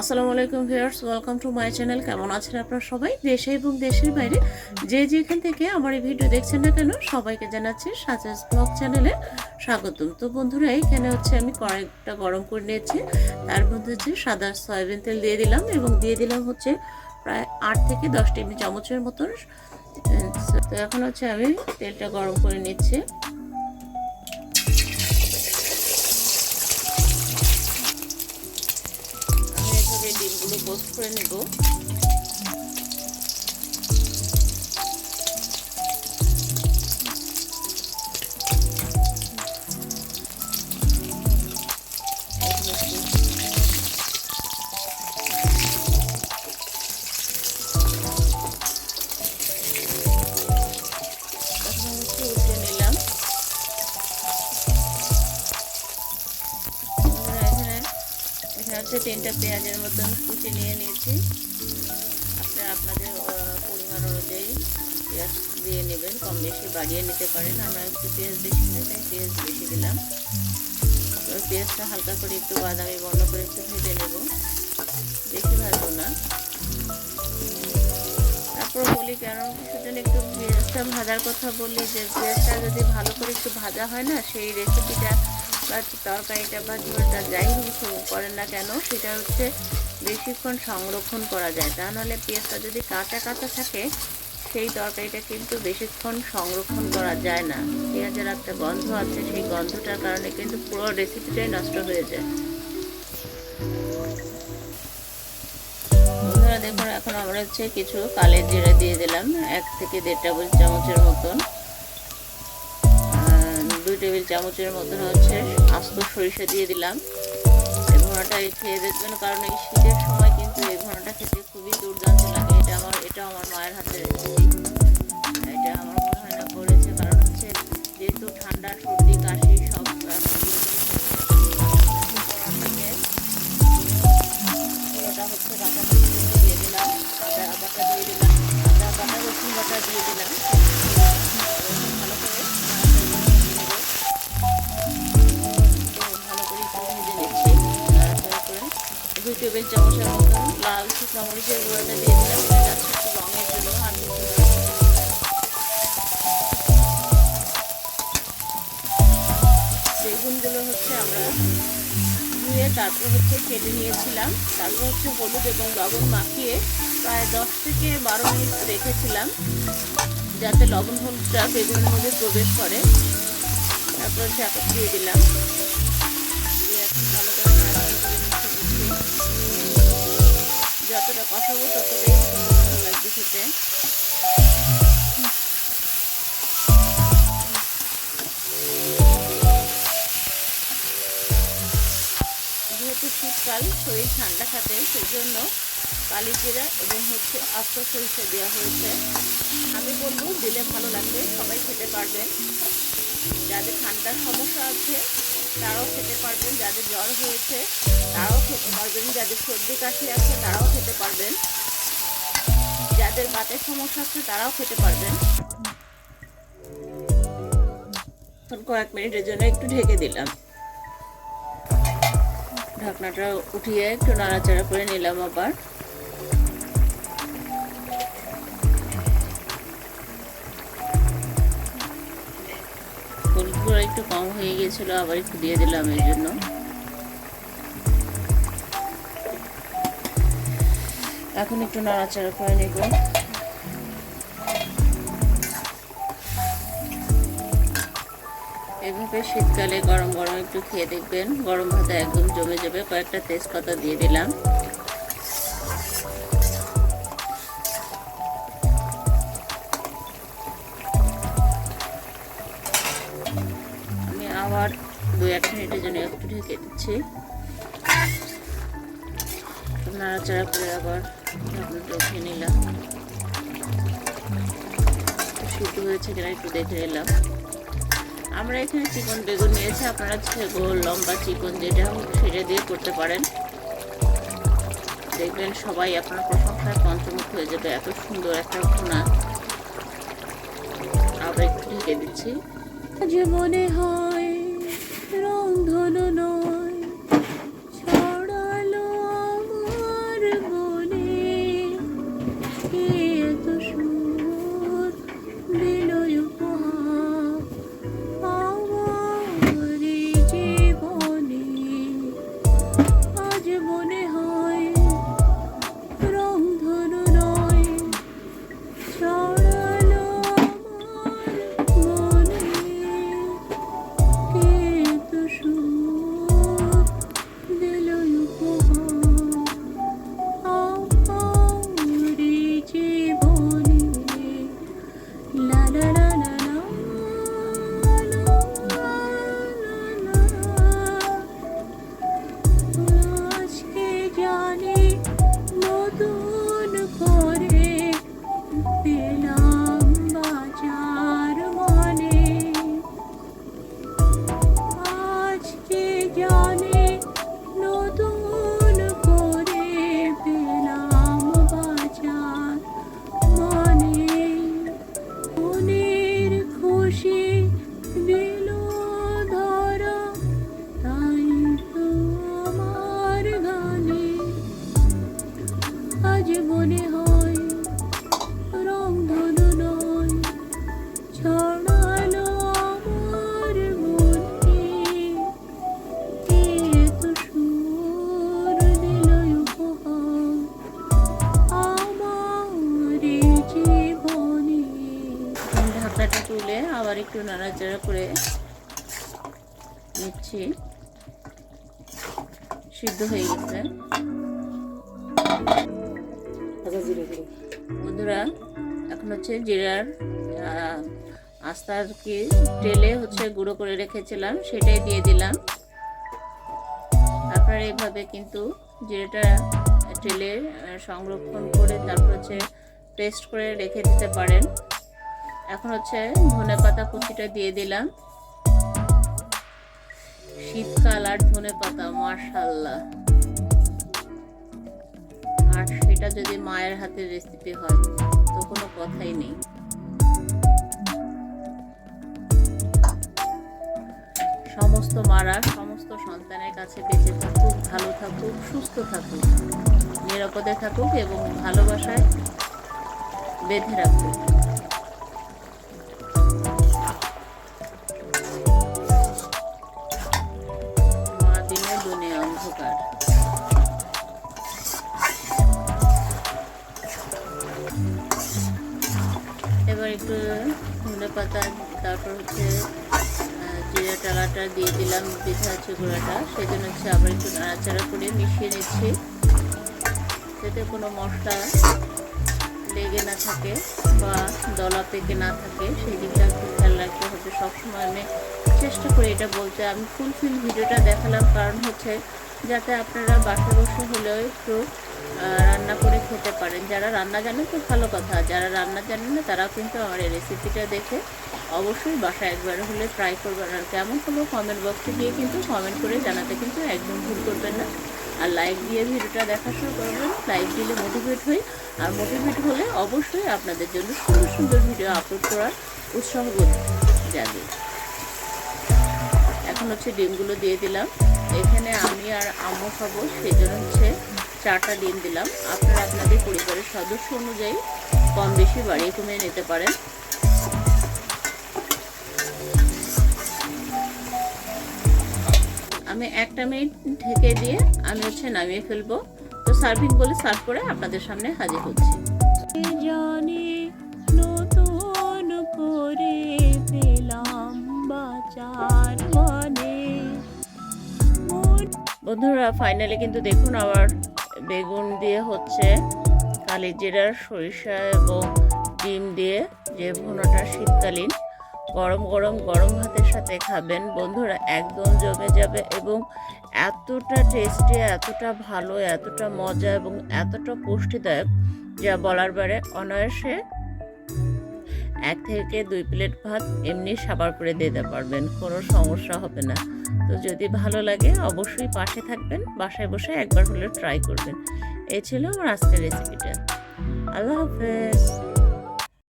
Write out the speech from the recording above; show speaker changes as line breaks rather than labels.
আসসালামু আলাইকুম viewers welcome to my channel কেমন আছেন আপনারা সবাই? দেশে এবং দেশের বাইরে যে যেখান থেকে আমার এই ভিডিও দেখছেন না কেন, সবাইকে জানাচ্ছি সাজাস ব্লগ চ্যানেলে স্বাগতম। তো বন্ধুরা, এখানে হচ্ছে আমি কড়াইটা গরম করে নিয়েছি। তার মধ্যে হচ্ছে সাদা সয়াবিন তেল দিয়ে দিলাম এবং দিয়ে দিলাম হচ্ছে প্রায় আট থেকে দশ টেবিল চামচের মতন। তো এখন হচ্ছে আমি তেলটা গরম করে নিচ্ছি। ডিমগুলো পোস্ট করে নেব তিনটা পেঁয়াজের মতন কুচি নিয়ে নিয়েছি। আপনারা আপনাদের পরিমাণ অনুযায়ী পেঁয়াজ দিয়ে নেবেন। কম বেশি বাড়িয়ে নিতে পারেন। আমরা একটু পেঁয়াজ বেশি নিই তাই পেঁয়াজ বেশি দিলাম। পেঁয়াজটা হালকা করে একটু বাদামি বর্ণ করে একটু ভেজে নেব। বেশি ভাজবো না। তারপর বলি কেন? কিছুদিন একটু পেঁয়াজটা ভাজার কথা বললি যে, পেঁয়াজটা যদি ভালো করে একটু ভাজা হয় না, সেই রেসিপিটা তরকারিটা বা ঝোলটা যাই হোক করেন না কেন, সেটা হচ্ছে বেশিক্ষণ সংরক্ষণ করা যায়। তা নাহলে পেঁয়াজটা যদি কাঁচা কাঁচা থাকে, সেই তরকারিটা কিন্তু বেশিক্ষণ সংরক্ষণ করা যায় না। পেঁয়াজের একটা গন্ধ আছে, সেই গন্ধটার কারণে কিন্তু পুরো রেসিপিটাই নষ্ট হয়ে যায়। দেখুন, এখন আমরা হচ্ছে কিছু কালের জিরা দিয়ে দিলাম, এক থেকে দেড় টেবিল চামচের মতন। টেবিল চামচের মতন হচ্ছে আস্ত সরিষা দিয়ে দিলাম। এই ঘোড়াটা খেয়ে দেখবেন, কারণ এই শীতের সময় কিন্তু এই ঘোড়াটা খেতে খুবই দুর্দান্ত লাগে। টেবিল চামচের মতন লাল শুকনো মরিচের গুঁড়োটা দিয়ে দিলাম রঙের বেগুনগুলো হচ্ছে আমরা ধুয়ে তারপর হচ্ছে কেটে নিয়েছিলাম। তারপর হচ্ছে হলুদ এবং লবণ মাখিয়ে প্রায় দশ থেকে বারো মিনিট রেখেছিলাম, যাতে লবণ হলুদটা বেগুনের মধ্যে প্রবেশ করে। তারপর হচ্ছে দিয়ে দিলাম। যতটা কষাবো ততটাই ভালো লাগবে খেতে। যেহেতু শীতকাল, শরীর ঠান্ডা থাকে সেই জন্য কালি এবং হচ্ছে আস্ত সরিষা দেওয়া হয়েছে। আমি বলব দিলে ভালো লাগবে, সবাই খেতে পারবেন। যাদের ঠান্ডার সমস্যা আছে তারাও খেতে পারবেন, যাদের জ্বর হয়েছে, তারাও খেতে পারবেন। যাদের সর্দি কাশি আছে, তারাও খেতে পারবেন। যাদের বাতের সমস্যা আছে, তারাও খেতে পারবেন। কয়েক মিনিটের জন্য একটু ঢেকে দিলাম। ঢাকনাটা উঠিয়ে একটু নাড়াচাড়া করে নিলাম আবার। গুঁড়ো একটু কম হয়ে গিয়েছিল, আবার একটু দিয়ে দিলাম এই জন্য। এখন একটু নাড়াচাড়া করে নেব। এভাবে শীতকালে গরম গরম একটু খেয়ে দেখবেন, গরম ভাতে একদম জমে যাবে। কয়েকটা তেজপাতা দিয়ে দিলাম। এক মিনিটের জন্য একটু ঢেকে দিচ্ছি। নাড়াচাড়া করে আবার উঠিয়ে নিলাম। সিদ্ধ হয়েছে কিনা একটু দেখে নিলাম আমরা এখানে চিকন বেগুন নিয়েছি, আপনারা গোল, লম্বা চিকন যেটা সেটা দিয়ে করতে পারেন। দেখবেন সবাই আপনার প্রশংসায় পঞ্চমুখ হয়ে যাবে, এত সুন্দর একটা ঘোনা আবার একটু ঢেকে দিচ্ছি। যে মনে হয় no, no. হয়ে গেছে। বন্ধুরা এখন হচ্ছে জিরার আহ, আস্তা আর কি তেলে হচ্ছে গুঁড়ো করে রেখেছিলাম সেটাই দিয়ে দিলাম। আপনারা এইভাবে কিন্তু জিরাটা তেলে সংরক্ষণ করে তারপর হচ্ছে পেস্ট করে রেখে দিতে পারেন। এখন হচ্ছে ধনে পাতা কুচিটা দিয়ে দিলাম। শীতকাল আর ধনে পাতা মাশাল্লাহ আর সেটা যদি মায়ের হাতের রেসিপি হয়, তো কোনো কথাই নেই। সমস্ত মারা, সমস্ত সন্তানের কাছে বেঁচে থাকুক, ভালো থাকুক, সুস্থ থাকুক, নিরাপদে থাকুক এবং ভালোবাসায় বেঁধে রাখুক। দিলাম পিঠা গুঁড়াটা সেই জন্য হচ্ছে আবার একটু নাড়াচাড়া করে মিশিয়ে নিচ্ছি। যাতে কোনো মশলা লেগে না থাকে বা দলা পেকে না থাকে, সেই দিকটা একটু খেয়াল রাখতে হবে। সবসময় আমি চেষ্টা করি এটা বলতে। আমি ফুলফিল ভিডিওটা দেখালাম, কারণ হচ্ছে যাতে আপনারা বাসা বসে হলেও একটু রান্না করে খেতে পারেন। যারা রান্না জানেন তো ভালো কথা, যারা রান্না জানেন না তারাও কিন্তু আমার এই রেসিপিটা দেখে অবশ্যই বাসায় একবার হলে ট্রাই করবেন। আর কেমন হলো কমেন্ট বক্সে গিয়ে কিন্তু কমেন্ট করে জানাতে কিন্তু একদম ভুল করবেন না। আর লাইক দিয়ে ভিডিওটা দেখা শুরু করবেন লাইক দিলে মোটিভেট হই। আর মোটিভেট হলে অবশ্যই আপনাদের জন্য সুন্দর সুন্দর ভিডিও আপলোড করার উৎসাহ বোধ জাগে। এখন হচ্ছে ডিমগুলো দিয়ে দিলাম। এখানে আমি আর আম্মু খাব সেই জন্য হচ্ছে চারটা ডিম দিলাম। আপনারা আপনাদের পরিবারের সদস্য অনুযায়ী কম বেশি বাড়িয়ে কমিয়ে নিতে পারেন। আমি একটা মিনিট ঢেকে দিয়ে আমি হচ্ছে নামিয়ে ফেলব। তো সার্ভিং বলে সার্ভ করে আপনাদের সামনে হাজির হচ্ছি। জানি নতুন করে পেলাম মানে। বন্ধুরা ফাইনালি কিন্তু দেখুন আবার বেগুন দিয়ে হচ্ছে কালি জিরার সরিষা এবং ডিম দিয়ে যে ভুনোটা শীতকালীন গরম গরম গরম ভাতের সাথে খাবেন। বন্ধুরা, একদম জমে যাবে এবং এতটা টেস্টি এতটা ভালো, এতটা মজা এবং এতটা পুষ্টিদায়ক, যা বলার বারে অনায়াসে এক থেকে দুই প্লেট ভাত এমনি সাবার করে দিতে পারবেন, কোনো সমস্যা হবে না। তো যদি ভালো লাগে, অবশ্যই পাশে থাকবেন, বাসায় বসে একবার হলে ট্রাই করবেন। এই ছিল আমার আজকের রেসিপিটা আল্লাহ হাফেজ।